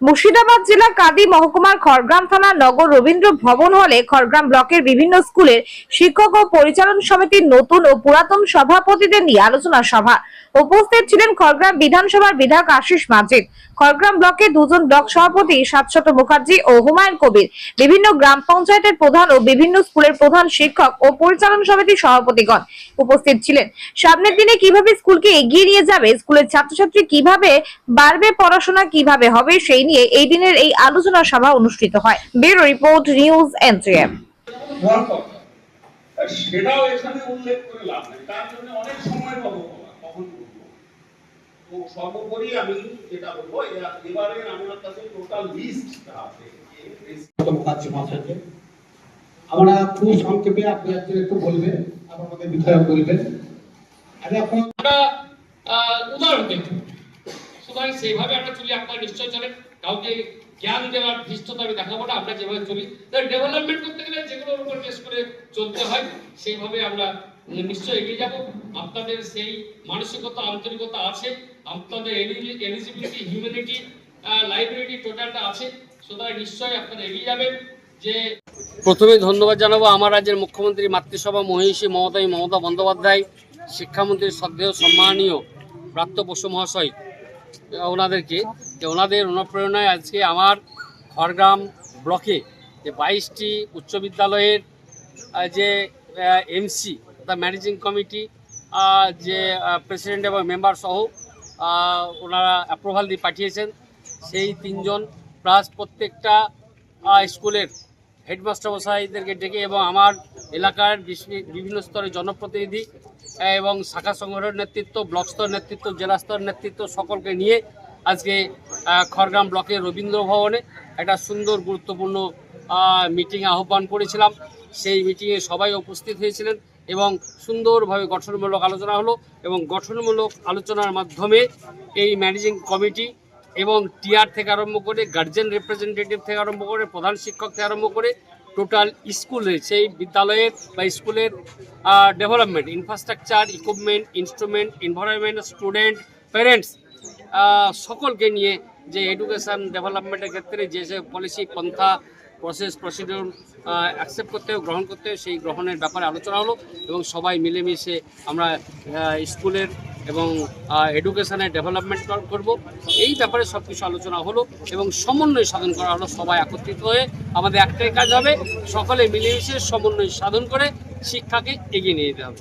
মুর্শিদাবাদ জেলা কাদি মহকুমার খড়গ্রাম থানার নগর রবীন্দ্র ভবন হলে খড়গ্রাম ব্লকের বিভিন্ন স্কুলের শিক্ষক ও পরিচালন সমিতির নতুন ও পুরাতন সভাপতিদের নিয়ে আলোচনা সভা। উপস্থিত ছিলেন খড়গ্রাম বিধানসভার বিধায়ক আশিস মাজিদ। খড়গ্রাম ব্লকের দুজন ব্লক সভাপতি সাতশত মুখার্জি ও হুমায়ুন কবির। বিভিন্ন গ্রাম পঞ্চায়েতের প্রধান ও বিভিন্ন স্কুলের প্রধান শিক্ষক ও পরিচালন সমিতির সভাপতিগণ উপস্থিত ছিলেন। সামনের দিনে কীভাবে স্কুলকে এগিয়ে নিয়ে যাবে, স্কুলের ছাত্রছাত্রী কীভাবে বাড়বে, পড়াশোনা কীভাবে হবে, সেই নিয়ে এই দিনের এই আলোচনা সভা অনুষ্ঠিত হয়। Bureau report news NTM. আর সেটাও এখানে উল্লেখ করে লাভ নেই। তার জন্য অনেক সময় পাবো কখন তো সর্বোপরি আমি যেটা বলব এবারে আমার কাছে টোটাল লিস্ট আছে আমরা খুব সংক্ষেপে আপনি একজন একটু বলবেন আমাদের বিধায়ক বলবেন আমরা আহ, উদাহরণ দেখব সুতরাং সেইভাবে আমরা চলি আপনারা নিশ্চয় চলেন কাউকে জ্ঞান দেওয়ার ধৃষ্টতা আমি দেখাবো না, আমরা যেভাবে চলি ডেভেলপমেন্ট করতে গেলে যেগুলোর উপর বেশ করে চলতে হয়, সেইভাবে আমরা নিশ্চয়ই এগিয়ে যাব। আপনাদের সেই মানসিকতা, আন্তরিকতা আছে, আপনাদের এলিজিবিলিটি হিউম্যানিটি লাইব্রেরি টোটালটা আছে সুতরাং নিশ্চয়ই আপনারা এগিয়ে যাবেন যে প্রথমে ধন্যবাদ জানাব আমার রাজ্যের মুখ্যমন্ত্রী, মাতৃসভা মহিষী মমতাই মমতা বন্দ্যোপাধ্যায়, শিক্ষামন্ত্রী শ্রদ্ধেয়, সম্মানীয় প্রাপ্ত বসু মহাশয় ওনাদেরকে যে ওনাদের অনুপ্রেরণায় আজকে আমার খড়গ্রাম ব্লকে যে বাইশটি উচ্চ বিদ্যালয়ের যে এমসি অর্থাৎ ম্যানেজিং কমিটি যে প্রেসিডেন্ট এবং মেম্বার সহ ওনারা অ্যাপ্রুভাল দিয়ে পাঠিয়েছেন। সেই তিনজন প্লাস প্রত্যেকটা স্কুলের হেডমাস্টার মশাইদেরকে ডেকে এবং আমার এলাকার বিভিন্ন স্তরের জনপ্রতিনিধি এবং শাখা সংগঠনের নেতৃত্ব, ব্লক স্তর নেতৃত্ব, জেলা স্তর নেতৃত্ব সকলকে নিয়ে আজকে খড়গ্রাম ব্লকের রবীন্দ্র ভবনে একটা সুন্দর, গুরুত্বপূর্ণ মিটিং আহ্বান করেছিলাম। সেই মিটিংয়ে সবাই উপস্থিত হয়েছিলেন এবং সুন্দরভাবে গঠনমূলক আলোচনা হলো এবং গঠনমূলক আলোচনার মাধ্যমে এই ম্যানেজিং কমিটি এবং টিআর থেকে আরম্ভ করে গার্জেন রিপ্রেজেন্টেটিভ থেকে আরম্ভ করে প্রধান শিক্ষক থেকে আরম্ভ করে টোটাল স্কুলে সেই বিদ্যালয়ের বা স্কুলের development infrastructure equipment instrument environment student parents সকলকে নিয়ে যে এডুকেশন ডেভেলপমেন্টের ক্ষেত্রে যে যে পলিসি পন্থা প্রসেস প্রসিডিউর অ্যাকসেপ্ট করতে হবে, গ্রহণ করতে সেই গ্রহণের ব্যাপারে আলোচনা হলো এবং সবাই মিলেমিশে আমরা স্কুলের এবং এডুকেশনের ডেভেলপমেন্ট করব। এই ব্যাপারে সব কিছু আলোচনা হলো এবং সমন্বয় সাধন করা হলো, সবাই একত্রিত হয়ে আমাদের একটাই কাজ হবে, সকলে মিলেমিশে সমন্বয় সাধন করে শিক্ষাকে এগিয়ে নিয়ে যেতে হবে।